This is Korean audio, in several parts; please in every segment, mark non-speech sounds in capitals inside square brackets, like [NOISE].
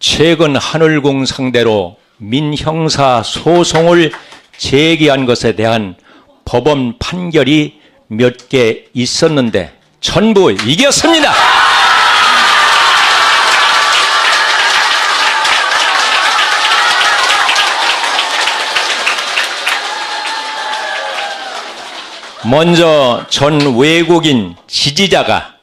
최근 하늘궁 상대로 민형사 소송을 제기한 것에 대한 법원 판결이 몇 개 있었는데 전부 이겼습니다. 먼저 전 외국인 지지자가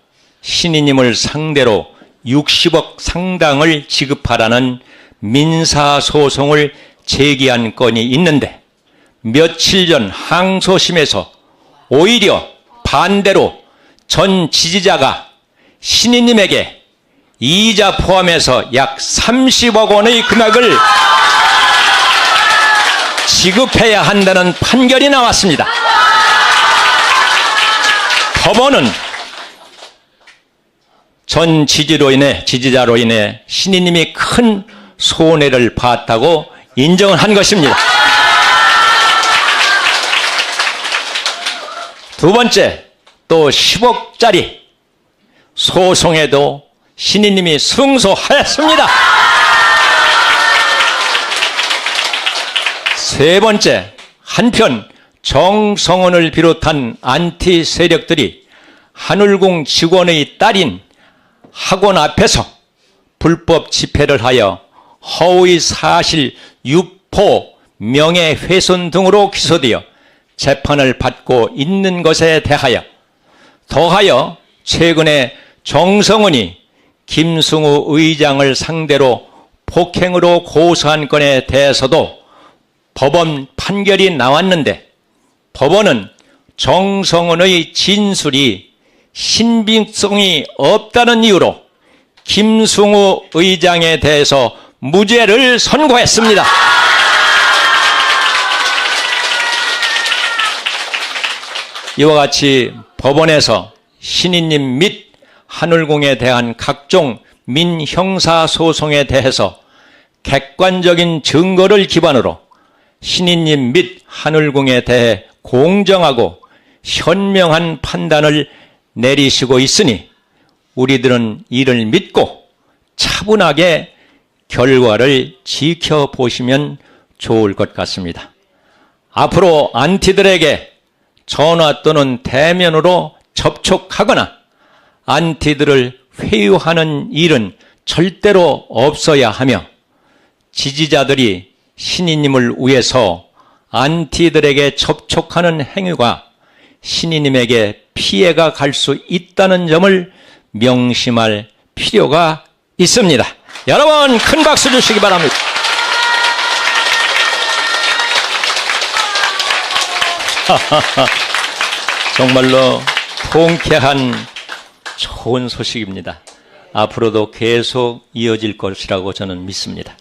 신이님을 상대로 60억 상당을 지급하라는 민사소송을 제기한 건이 있는데 며칠 전 항소심에서 오히려 반대로 전 지지자가 신이님에게 이자 포함해서 약 30억 원의 금액을 지급해야 한다는 판결이 나왔습니다. 법원은 전 지지로 인해 지지자로 인해 신이님이 큰 손해를 봤다고 인정을 한 것입니다. 두 번째, 또 10억짜리 소송에도 신이님이 승소하였습니다. 세 번째, 한편 정성원을 비롯한 안티 세력들이 하늘궁 직원의 딸인 학원 앞에서 불법 집회를 하여 허위 사실 유포 명예훼손 등으로 기소되어 재판을 받고 있는 것에 대하여 더하여 최근에 정성은이 김승우 의장을 상대로 폭행으로 고소한 건에 대해서도 법원 판결이 나왔는데 법원은 정성원의 진술이 신빙성이 없다는 이유로 김승우 의장에 대해서 무죄를 선고했습니다. 이와 같이 법원에서 신인님 및 하늘궁에 대한 각종 민형사 소송에 대해서 객관적인 증거를 기반으로 신인님 및 하늘궁에 대해 공정하고 현명한 판단을 내리시고 있으니 우리들은 이를 믿고 차분하게 결과를 지켜보시면 좋을 것 같습니다. 앞으로 안티들에게 전화 또는 대면으로 접촉하거나 안티들을 회유하는 일은 절대로 없어야 하며 지지자들이 신이님을 위해서 안티들에게 접촉하는 행위가 신이님에게 피해가 갈 수 있다는 점을 명심할 필요가 있습니다. 여러분 큰 박수 주시기 바랍니다. [LAUGHS] 정말로 통쾌한 좋은 소식입니다. 앞으로도 계속 이어질 것이라고 저는 믿습니다.